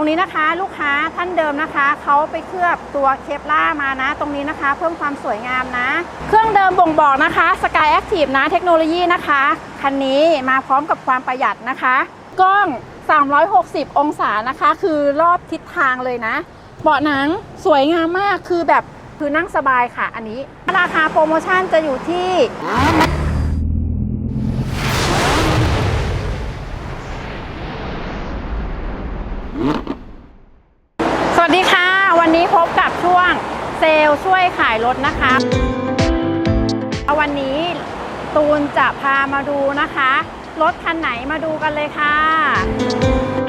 รงนี้นะคะลูกค้าท่านเดิมนะคะเขาไปเคลือบตัวเคปล่ามานะ ตรงนี้นะคะ เพิ่มความสวยงามนะ เครื่องเดิมบ่งบอกนะคะ Sky Active นะเทคโนโลยีนะคะคันนี้มาพร้อมกับความประหยัดนะคะ กล้อง 360 องศานะคะ คือรอบทิศทางเลยนะเบาะหนังสวยงามมากคือแบบคือนั่งสบายค่ะอันนี้ ราคาโปรโมชั่นจะอยู่ที่ สวัสดีค่ะ วันนี้ พบกับช่วงเซลล์ช่วยขายรถนะคะวันนี้ตูนจะพามาดูนะคะ รถคันไหนมาดูกันเลยค่ะ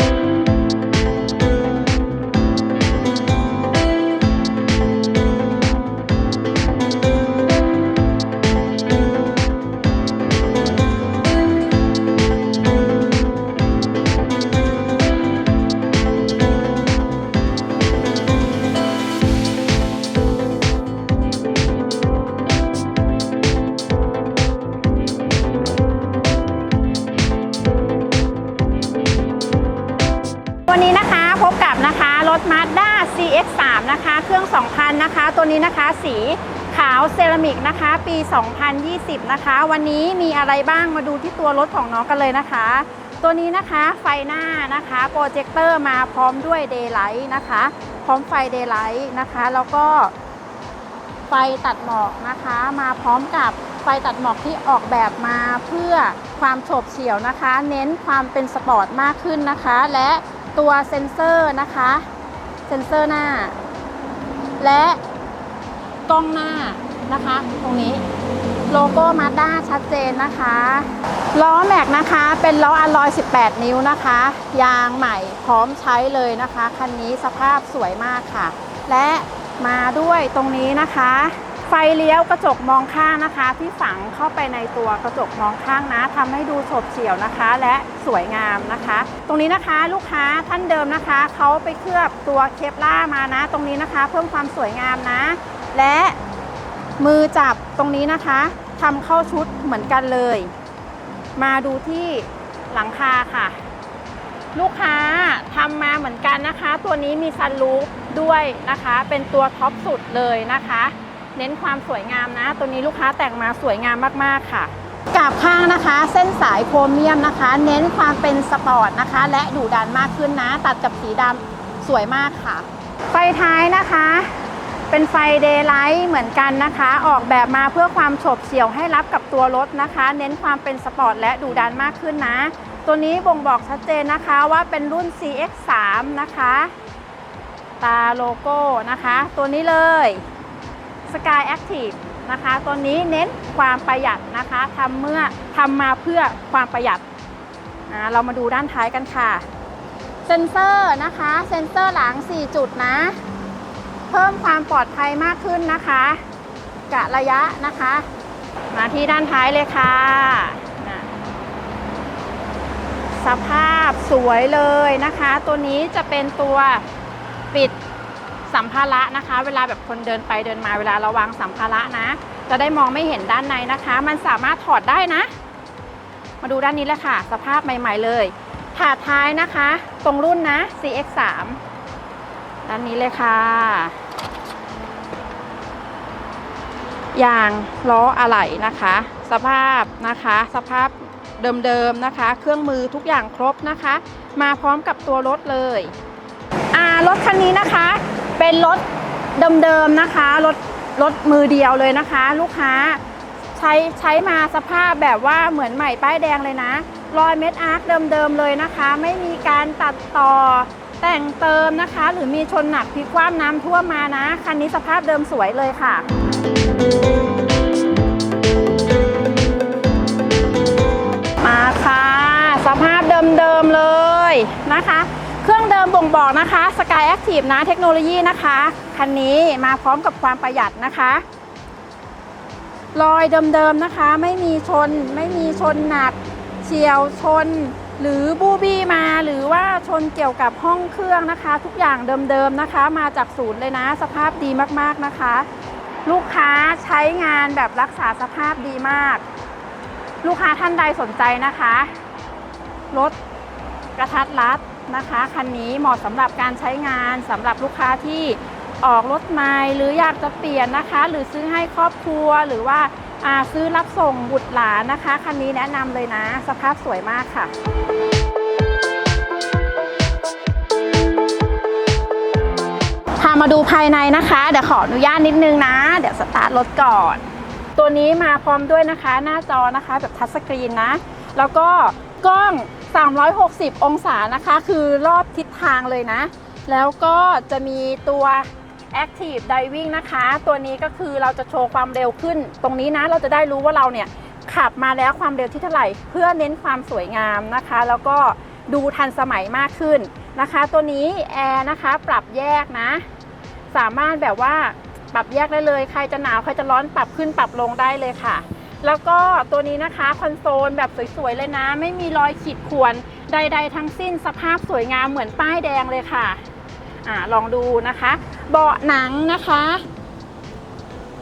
ตัวนี้นะคะ สีขาวเซรามิกนะคะ ปี 2020 นะคะ วันนี้มีอะไรบ้างมาดูที่ตัวรถของน้องกันเลยนะคะ ตัวนี้นะคะไฟหน้านะคะโปรเจคเตอร์มาพร้อมด้วย Daylight นะคะ พร้อมไฟ Daylight นะคะ แล้วก็ไฟตัดหมอกนะคะ มาพร้อมกับไฟตัดหมอกที่ออกแบบมาเพื่อความโฉบเฉี่ยวนะคะ เน้นความเป็นสปอร์ตมากขึ้นนะคะ และตัวเซ็นเซอร์นะคะ เซ็นเซอร์หน้า และ กล้องหน้านะคะ ตรงนี้โลโก้มาด้าชัดเจนนะคะล้อแม็กนะคะเป็นล้ออลลอย 18 นิ้วนะคะ ยางใหม่พร้อมใช้เลยนะคะคันนี้สภาพสวยมากค่ะ และมาด้วยตรงนี้นะคะ ไฟเลี้ยวกระจกมองข้างนะคะ ที่ฝังเข้าไปในตัวกระจกมองข้างนะทำให้ดูโฉบเฉี่ยวนะคะ และสวยงามนะคะ ตรงนี้นะคะลูกค้าท่านเดิมนะคะเขาไปเคลือบตัวเคปล่ามานะ ตรงนี้นะคะ เพิ่มความสวยงามนะ และมือจับตรงนี้นะคะทำเข้าชุดเหมือนกันเลย มาดูที่หลังคาค่ะ ลูกค้าทำมาเหมือนกันนะคะ ตัวนี้มีซันรูฟด้วยนะคะ เป็นตัวท็อปสุดเลยนะคะ เน้นความสวยงามนะ ตัวนี้ลูกค้าแต่งมาสวยงามมากๆค่ะกาบข้างนะคะ เส้นสายโครเมียมนะคะ เน้นความเป็นสปอร์ตนะคะ และดุดันมากขึ้นนะ ตัดกับสีดำสวยมากค่ะ ไฟท้ายนะคะ เป็นไฟเดย์ไลท์เหมือนกันนะคะ ออกแบบมาเพื่อความโฉบเฉี่ยวให้รับกับตัวรถนะคะ เน้นความเป็นสปอร์ตและดุดันมากขึ้นนะ ตัวนี้บ่งบอกชัดเจนนะคะว่าเป็นรุ่น CX3 นะคะ ตาโลโก้นะคะ ตัวนี้เลย Sky Active นะคะตัวนี้เน้นความประหยัดนะคะทำเมื่อทำมาเพื่อความประหยัดอ่าเรามาดูด้านท้ายกันค่ะ เซ็นเซอร์นะคะ เซ็นเซอร์หลัง 4 จุดนะ เพิ่มความปลอดภัยมากขึ้นนะคะกะระยะนะคะ มาที่ด้านท้ายเลยค่ะสภาพสวยเลยนะคะ ตัวนี้จะเป็นตัวปิดสัมภาระนะคะ เวลาแบบคนเดินไปเดินมาเวลาเราวางสัมภาระนะ จะได้มองไม่เห็นด้านในนะคะ มันสามารถถอดได้นะ มาดูด้านนี้เลยค่ะ สภาพใหม่ ๆ เลยถาดท้ายนะคะ ตรงรุ่นนะ CX3 ด้านนี้เลยค่ะ ยางล้ออะไหล่นะคะ สภาพนะคะ สภาพเดิมๆนะคะ เครื่องมือทุกอย่างครบนะคะ มาพร้อมกับตัวรถเลยอ่ารถคันนี้นะคะ เป็นรถเดิมๆนะคะ รถรถมือเดียวเลยนะคะ ลูกค้าใช้ใช้มาสภาพแบบว่าเหมือนใหม่ป้ายแดงเลยนะ รอยเม็ดอาร์คเดิมๆเลยนะคะ ไม่มีการตัดต่อ แต่งเติมนะคะ หรือมีชนหนักพลิกคว่ำน้ำท่วมมานะ คันนี้สภาพเดิมสวยเลยค่ะมาค่ะสภาพเดิมๆเลยนะคะ เครื่องเดิมบ่งบอกนะคะ Sky Active นะเทคโนโลยีนะคะ คันนี้มาพร้อมกับความประหยัดนะคะรอยเดิมๆนะคะ ไม่มีชนไม่มีชนหนัก เฉียวชน หรือบูบี้มาหรือว่าชนเกี่ยวกับห้องเครื่องนะคะ ทุกอย่างเดิมๆนะคะ มาจากศูนย์เลยนะ สภาพดีมากๆนะคะ ลูกค้าใช้งานแบบรักษาสภาพดีมาก ลูกค้าท่านใดสนใจนะคะรถกระทัดรัดนะคะคันนี้เหมาะสำหรับการใช้งานสำหรับลูกค้าที่ออกรถใหม่หรืออยากจะเปลี่ยนนะคะ หรือซื้อให้ครอบครัวหรือว่าอ่า ซื้อรับส่งบุตรหลานนะคะ คันนี้แนะนำเลยนะ สภาพสวยมากค่ะพามาดูภายในนะคะ เดี๋ยวขออนุญาตนิดนึงนะ เดี๋ยวสตาร์ทรถก่อน ตัวนี้มาพร้อมด้วยนะคะ หน้าจอนะคะแบบทัชสกรีนนะ แล้วก็กล้อง 360 องศานะคะ คือรอบทิศทางเลยนะ แล้วก็จะมีตัว Active Diving นะคะ ตัวนี้ก็คือเราจะโชว์ความเร็วขึ้น ตรงนี้นะเราจะได้รู้ว่าเราเนี่ยขับมาแล้วความเร็วที่เท่าไหร่ เพื่อเน้นความสวยงามนะคะ แล้วก็ดูทันสมัยมากขึ้นนะคะ ตัวนี้แอร์นะคะปรับแยกนะ สามารถแบบว่าปรับแยกได้เลย ใครจะหนาวใครจะร้อนปรับขึ้นปรับลงได้เลยค่ะ แล้วก็ตัวนี้นะคะคอนโซลแบบสวยๆเลยนะ ไม่มีรอยขีดข่วนใด ๆ ทั้งสิ้นสภาพสวยงามเหมือนป้ายแดงเลยค่ะ อ่าลองดูนะคะ เบาะหนังนะคะ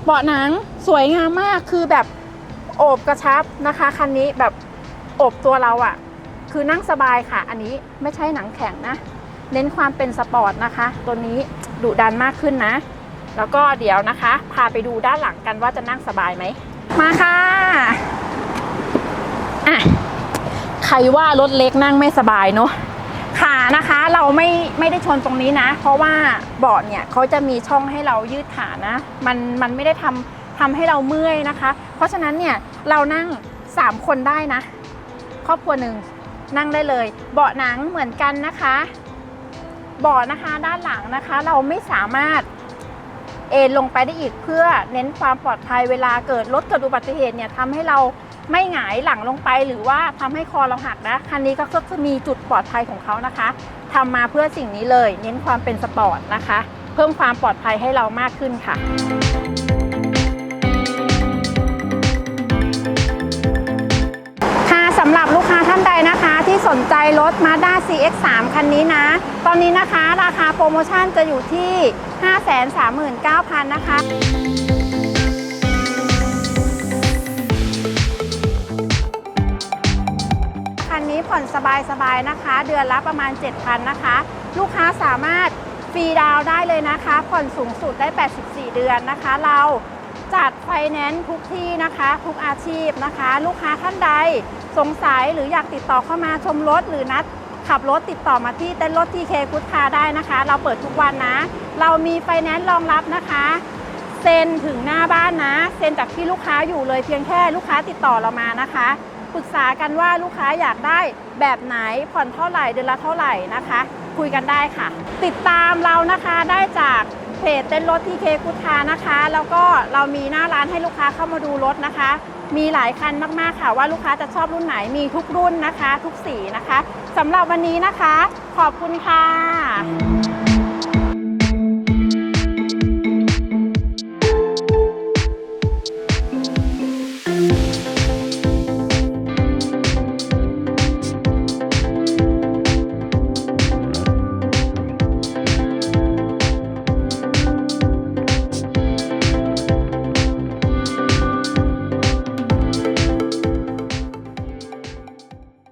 เบาะหนังสวยงามมากคือแบบโอบกระชับนะคะคันนี้แบบโอบตัวเราอะ่ะ คือนั่งสบายค่ะ อันนี้ไม่ใช่หนังแข็งนะ เน้นความเป็นสปอร์ตนะคะ ตัวนี้ดุดันมากขึ้นนะ แล้วก็เดี๋ยวนะคะ พาไปดูด้านหลังกันว่าจะนั่งสบายไหม มาค่ะอะใครว่ารถเล็กนั่งไม่สบายเนอะ ขานะคะเราไม่ไม่ได้ชนตรงนี้นะ เพราะว่าเบาะเนี่ยเขาจะมีช่องให้เรายืดขานะ มันมันไม่ได้ทำทำให้เราเมื่อยนะคะ เพราะฉะนั้นเนี่ยเรานั่ง 3 คนได้นะ ครอบครัวหนึ่งนั่งได้เลย เบาะหนังเหมือนกันนะคะเบาะนะคะด้านหลังนะคะ เราไม่สามารถเอนลงไปได้อีกเพื่อเน้นความปลอดภัยเวลาเกิดรถเกิดอุบัติเหตุเนี่ยทำให้เรา ไม่หงายหลังลงไปหรือว่าทำให้คอเราหักนะ คันนี้ก็จะมีจุดปลอดภัยของเขานะคะทำมาเพื่อสิ่งนี้เลย เน้นความเป็นสปอร์ตนะคะ เพิ่มความปลอดภัยให้เรามากขึ้นค่ะค่ะสำหรับลูกค้าท่านใดนะคะ ที่สนใจรถ Mazda CX-3 คันนี้นะ ตอนนี้นะคะ ราคาโปรโมชั่นจะอยู่ที่ 539,000 นะคะ สบายๆนะคะ เดือนละประมาณ 7,000นะคะ ลูกค้าสามารถฟรีดาวได้เลยนะคะ ผ่อนสูงสุดได้ 84 เดือนนะคะ เราจัดไฟแนนซ์ทุกที่นะคะ ทุกอาชีพนะคะ ลูกค้าท่านใดสงสัยหรืออยากติดต่อเข้ามาชมรถหรือนัดขับรถติดต่อมาที่เต้นรถทีเคกุดคาได้นะคะ เราเปิดทุกวันนะ เรามีไฟแนนซ์รองรับนะคะเซ็นถึงหน้าบ้านนะ เซ็นจากที่ลูกค้าอยู่เลยเพียงแค่ลูกค้าติดต่อเรามานะคะ ปรึกษากันว่าลูกค้าอยากได้แบบไหนผ่อนเท่าไหร่เดือนละเท่าไหร่นะคะ คุยกันได้ค่ะ ติดตามเรานะคะได้จากเพจเต้นรถที่เคกุทานะคะ แล้วก็เรามีหน้าร้านให้ลูกค้าเข้ามาดูรถนะคะ มีหลายคันมากๆค่ะว่าลูกค้าจะชอบรุ่นไหนมีทุกรุ่นนะคะ ทุกสีนะคะสำหรับวันนี้นะคะ ขอบคุณค่ะ